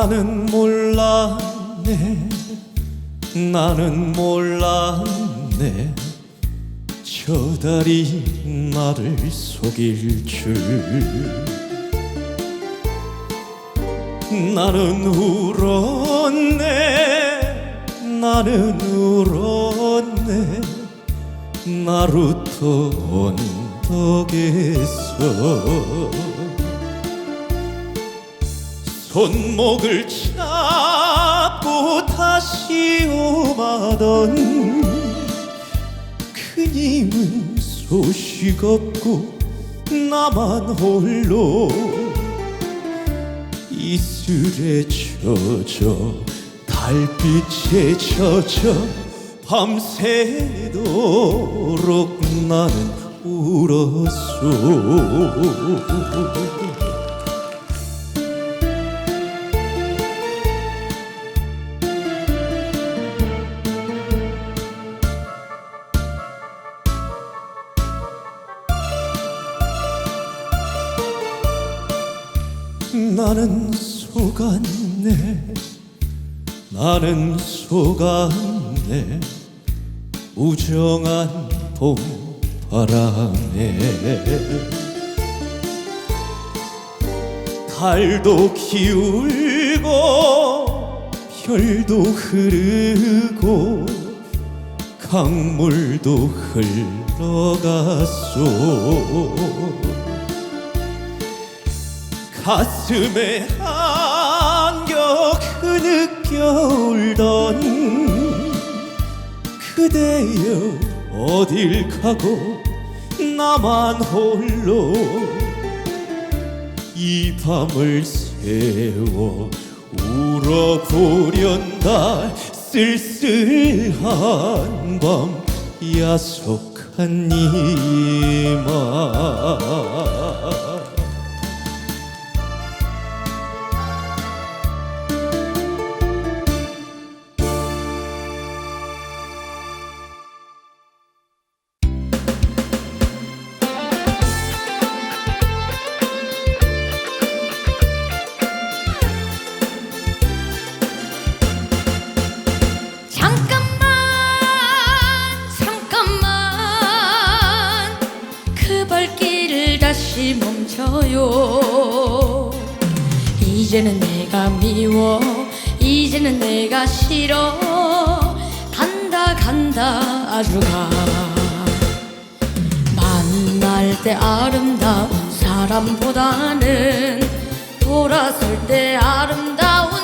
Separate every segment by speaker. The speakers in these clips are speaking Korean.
Speaker 1: 나는 몰랐네. 나는 몰랐네. 저 달이 나를 속일 줄. 나는 울었네. 나는 울었네. 나루토 언덕에서 손목을 잡고 다시 오마던 그님은 소식 없고 나만 홀로 이슬에 젖어 달빛에 젖어 밤새도록 나는 울었소 나는 속았네. 우정한 봄바람에. 달도 기울고 별도 흐르고 강물도 흘러갔소. 가슴에 느껴 울던 그대여 어딜 가고 나만 홀로 이 밤을 새워 울어보련다. 쓸쓸한 밤 야속한 이맘
Speaker 2: 멈춰요. 이제는 내가 미워. 이제는 내가 싫어. 간다 간다 아주 가. 만날 때 아름다운 사람보다는 돌아설 때 아름다운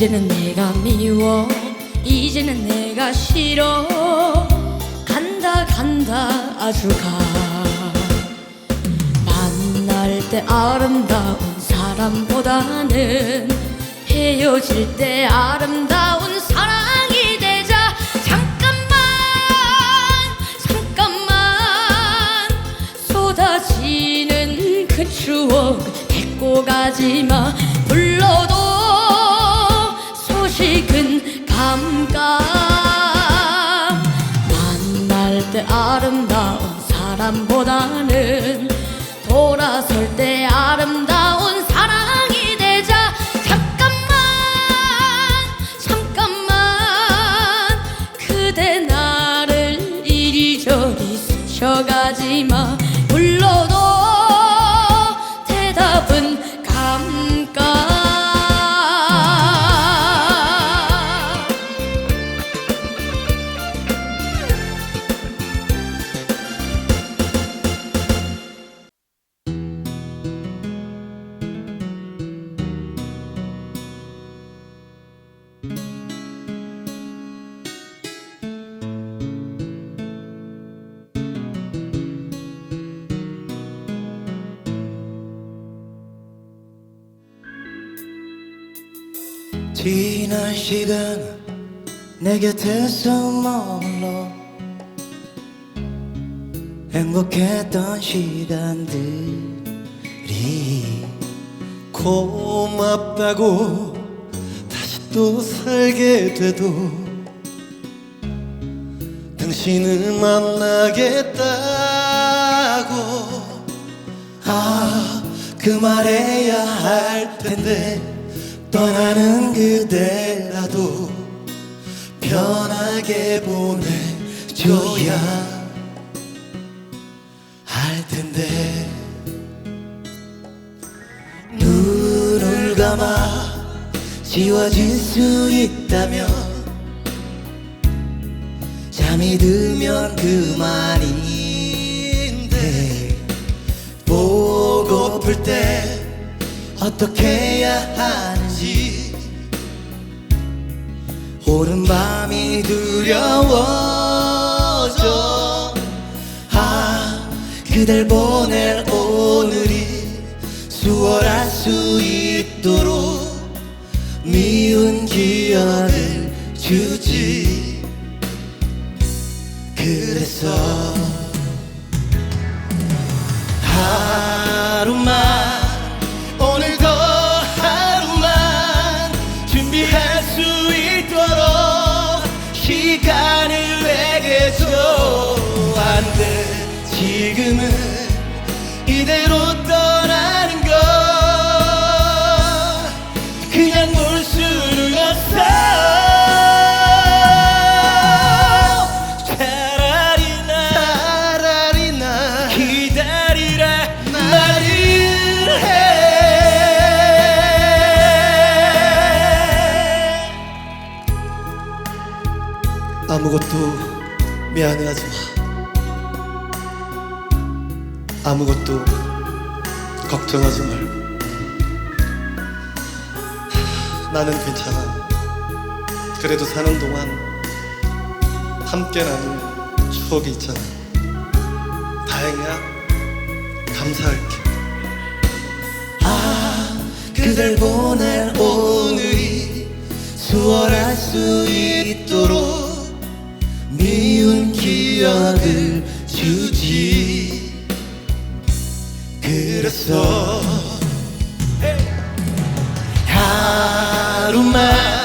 Speaker 2: 이제는 내가 미워. 이제는 내가 싫어. 간다 간다 아주 가. 만날 때 아름다운 사람보다는 헤어질 때 아름다운 사랑이 되자. 잠깐만 잠깐만. 쏟아지는 그 추억 데리고 가지마. 불러도 때 아름다운 사람보다는 돌아설 때 아름다운
Speaker 3: 곁에서 머물러 행복했던 시간들이
Speaker 4: 고맙다고 다시 또 살게 돼도 당신을 만나겠다고.
Speaker 3: 아 그 말해야 할 텐데 떠나는 그대라도 편하게 보내줘야. 할 텐데. 눈을 감아 지워질 수 있다면 잠이 들면 그만인데. 보고플 때 어떻게 해야 하는 오는 밤이 두려워져. 아 그댈 보낼 오늘이 수월할 수 있도록 미운 기억을 주지. 그래서 아무것도 미안해하지 마. 아무것도 걱정하지 말고. 나는 괜찮아. 그래도 사는 동안 함께 나눈 추억이 있잖아. 다행이야. 감사할게. 아 그댈 보낼 오늘이 수월할 수 있도록 미운 기억을 주지. 그래서 하루만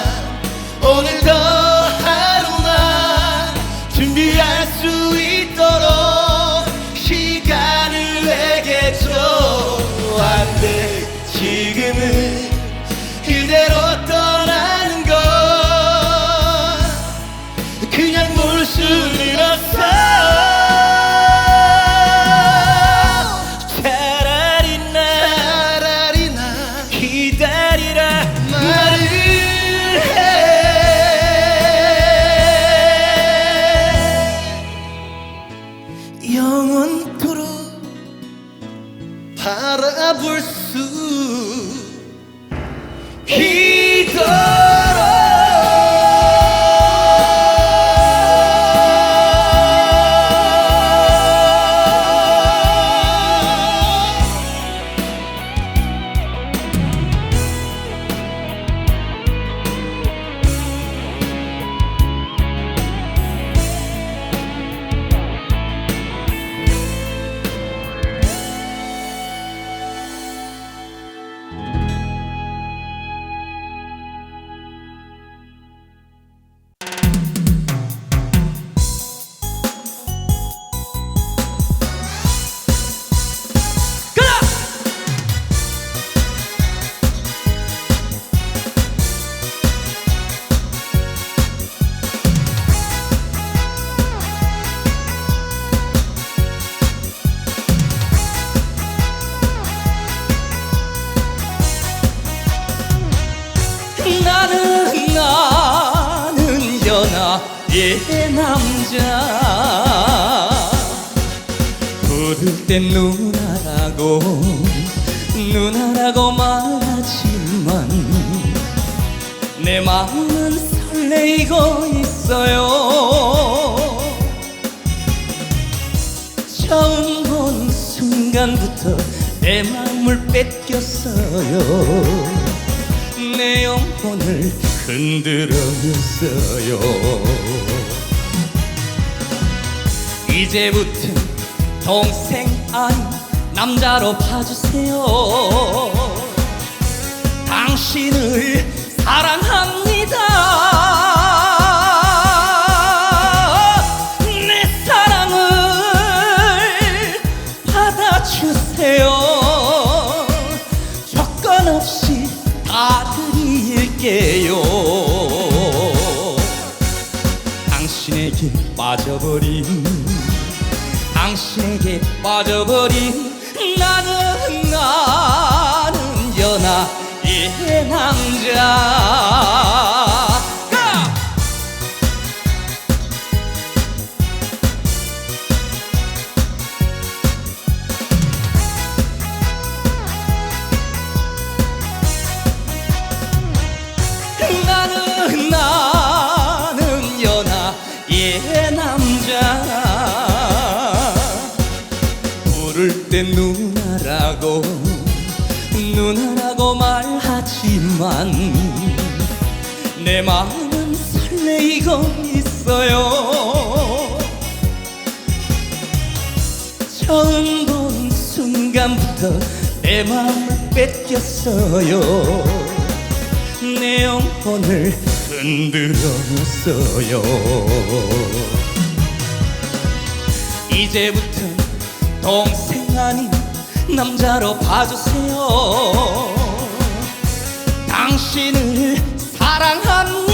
Speaker 5: 땐 누나라고 누나라고 말하지만 내 마음은 설레이고 있어요. 처음 본 순간부터 내 마음을 뺏겼어요. 내 영혼을 흔들어줬어요. 이제부터 동생 아닌 남자로 봐주세요. 당신을 사랑합니다. 내 사랑을 받아주세요. 조건 없이 다 드릴게요. 당신에게 빠져버린 당신에게 빠져버린 나는 나는 연하의 남자 있어요? 처음 본 순간부터 내 마음을 뺏겼어요. 내 영혼을 흔들어 놨어요. 이제부터 동생 아닌 남자로 봐주세요. 당신을 사랑합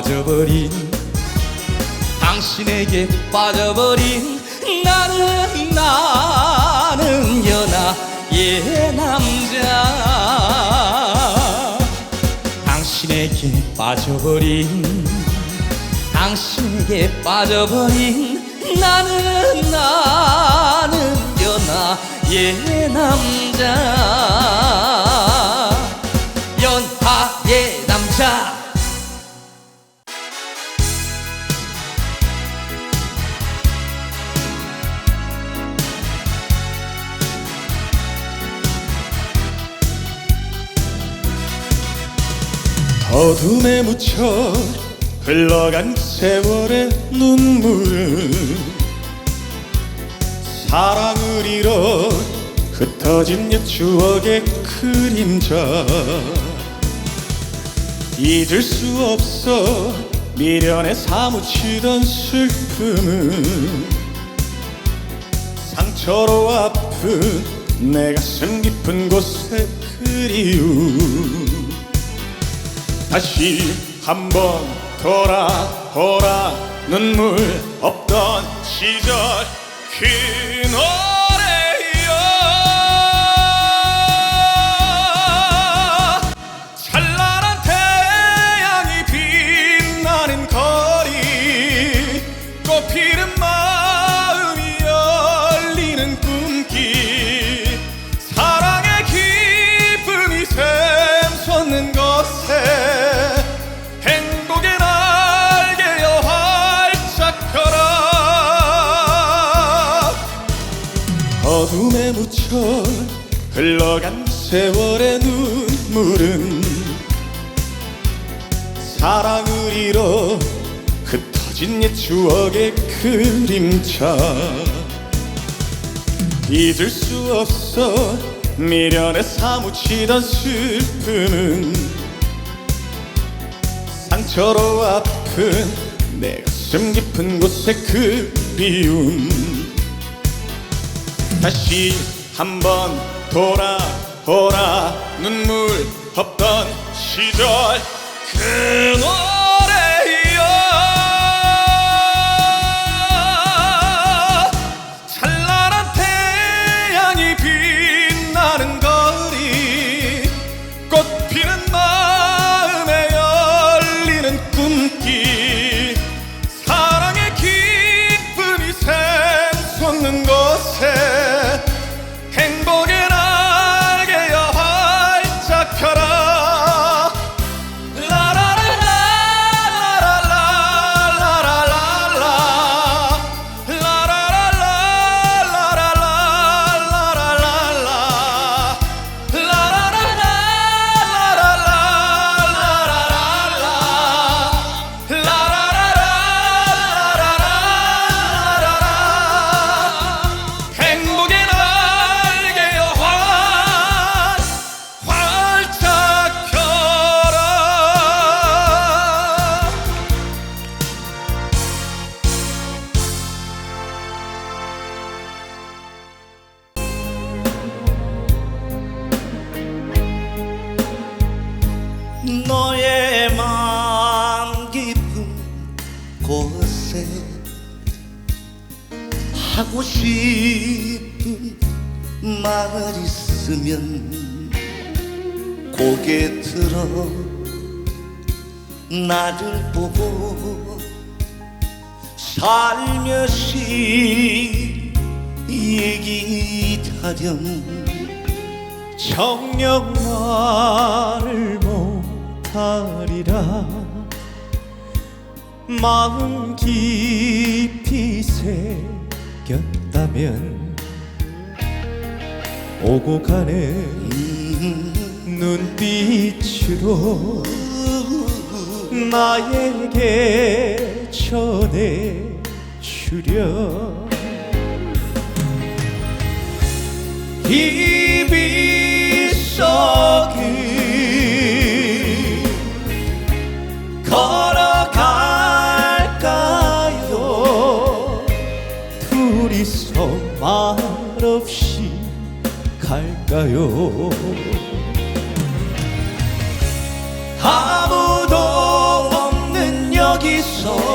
Speaker 5: 빠져버린 당신에게 빠져버린 나는 나는 연하의 남자. 당신에게 빠져버린 당신에게 빠져버린 나는 나는 연하의 남자
Speaker 4: 어둠에 묻혀 흘러간 세월의 눈물은 사랑을 잃어 흩어진 옛 추억의 그림자. 잊을 수 없어 미련에 사무치던 슬픔은 상처로 아픈 내 가슴 깊은 곳의 그리움 다시 한번 돌아오라 눈물 없던 시절 그노 세월의 눈물은 사랑을 잃어 흩어진 옛 추억의 그림자. 잊을 수 없어 미련에 사무치던 슬픔은 상처로 아픈 내 가슴 깊은 곳의 그리움. 다시 한번 돌아 오라. 눈물 없던 시절. 그노
Speaker 6: 가령
Speaker 5: 정녕 나를 못하리라. 마음 깊이 새겼다면 오고 가는 눈빛으로 나에게 전해주렴. 비비 속을 걸어갈까요? 둘이서 말없이 갈까요? 아무도 없는 여기서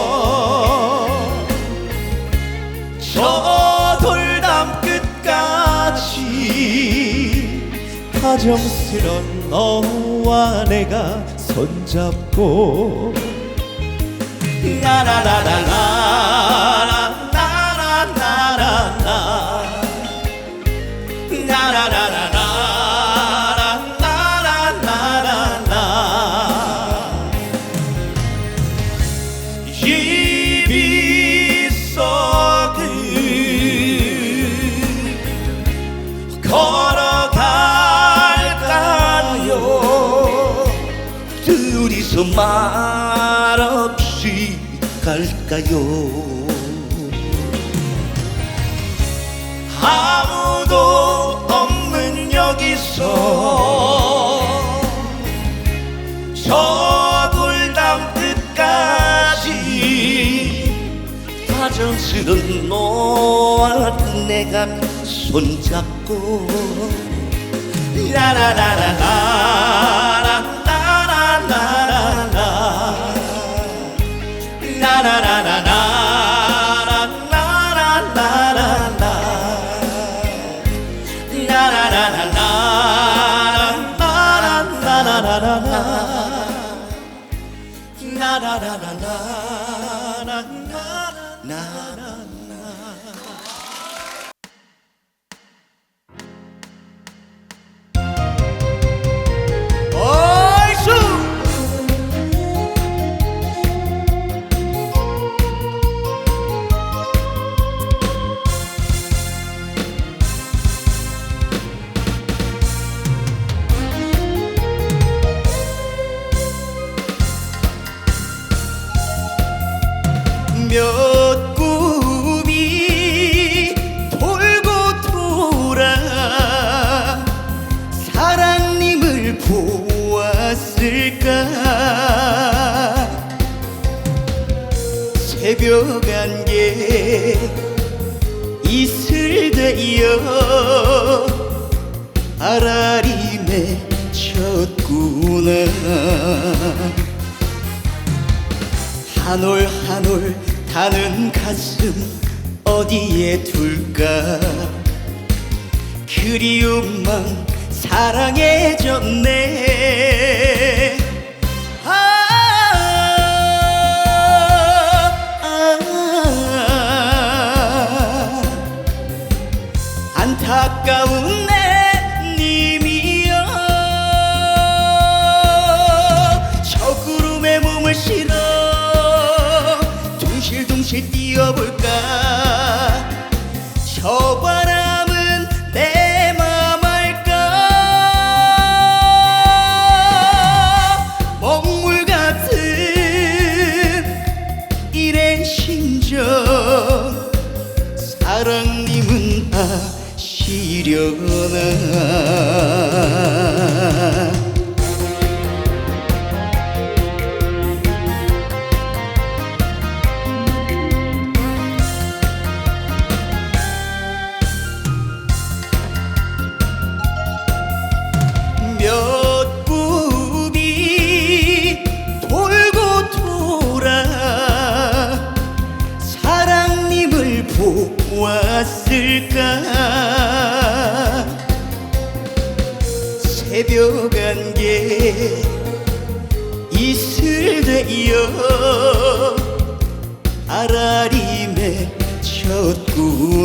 Speaker 5: 가정스런 너와 내가 손잡고 라라라라라 정신은 너와 내가 손잡고 라라라라라라라라라라라라라.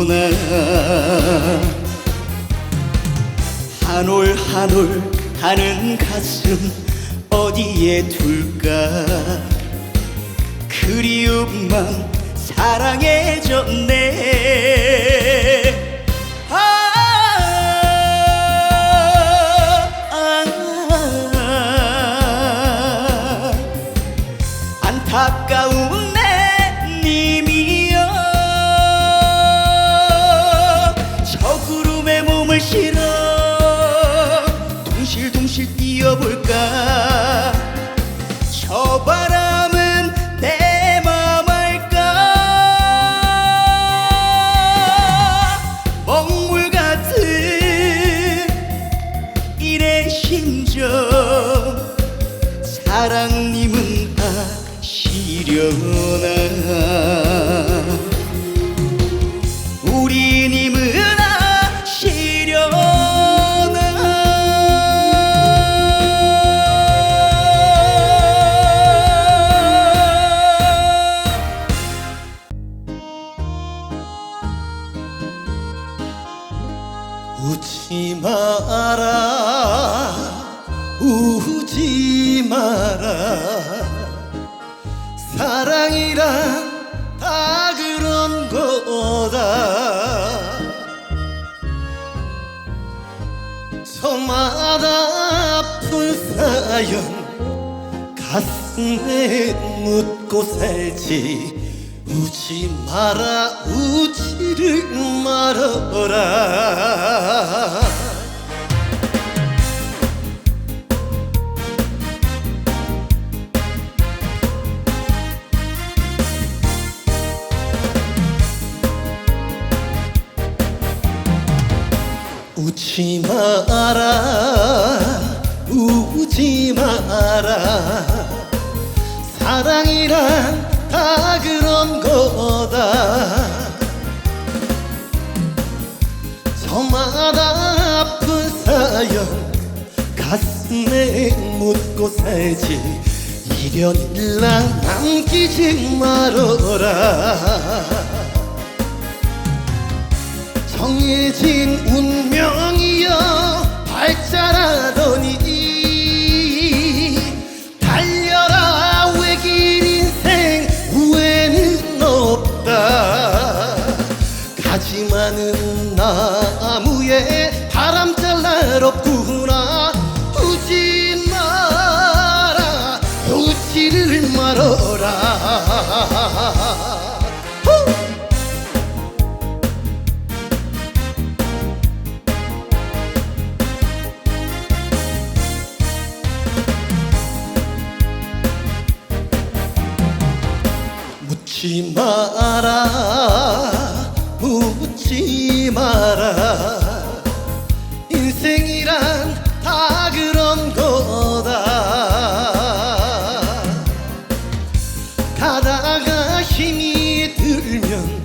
Speaker 4: 맺혔구나 한올 한올
Speaker 5: 하는 가슴 어디에 둘까? 그리움만 사랑해졌네. 아, 아, 아, 안타까운
Speaker 3: 사랑이란 다 그런 거다. 저마다 아픈 사연 가슴에 묻고 살지. 우지 마라 우지를 말아라 웃지 마라 우지 마라. 사랑이란 다 그런 거다. 저마다 아픈 사연 가슴에 묻고 살지. 이련일랑 남기지 말어라 정해진 운명이여 발자라더니 묻지 마라 묻지 마라. 인생이란 다 그런 거다. 가다가 힘이 들면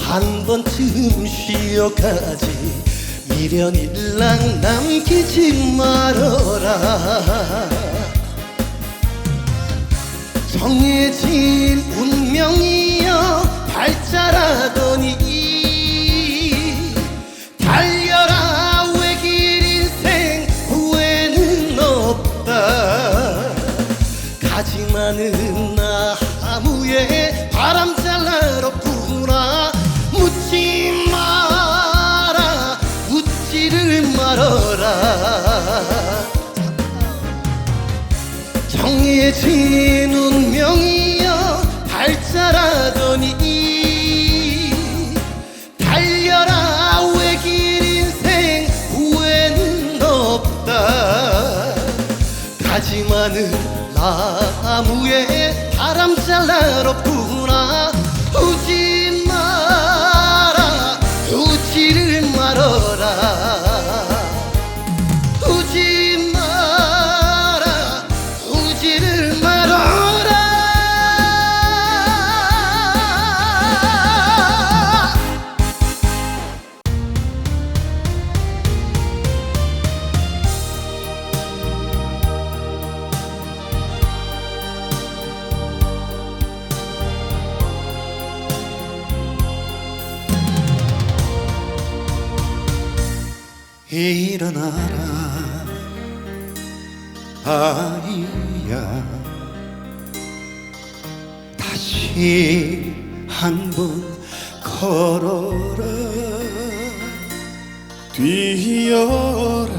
Speaker 3: 한 번쯤 쉬어가지. 미련일랑 남기지 말어라 정해진 운명이여 발자라더니 달려라 외길 인생 후회는 없다. 가지 많은 하더니 달려라 외길 인생 후회는 없다. 가지마는 나무에
Speaker 5: 바람 잘날 놓고 아이야. 다시 한 번 걸어라.
Speaker 4: 뛰어라.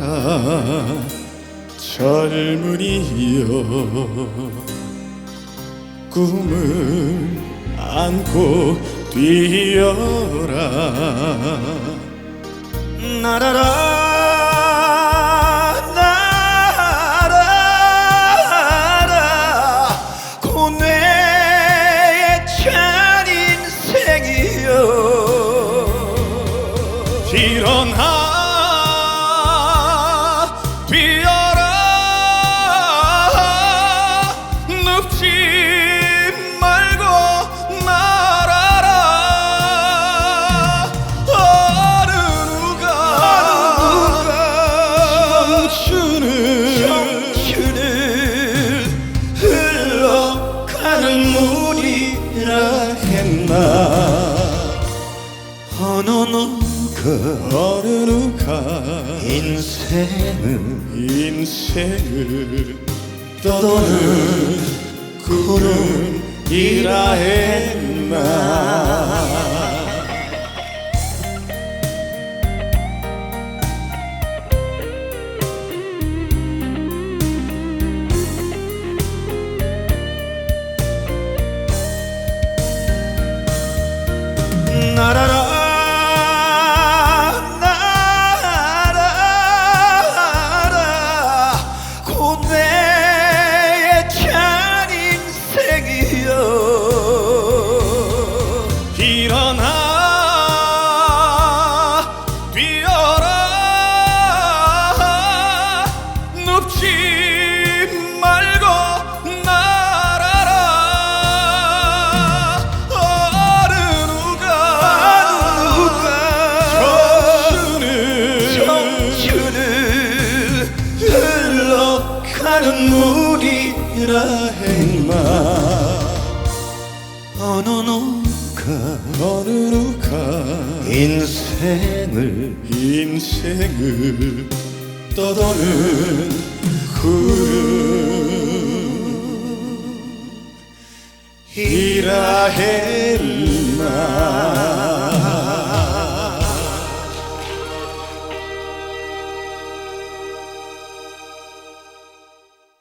Speaker 4: 젊은이여. 꿈을 안고 뛰어라.
Speaker 5: 날아라
Speaker 4: 어느 누가
Speaker 5: 인생을
Speaker 4: 인생을
Speaker 5: 떠도는
Speaker 4: 구름이라 했나
Speaker 5: 인생을
Speaker 4: 인생을 떠도는 구름 이라 했나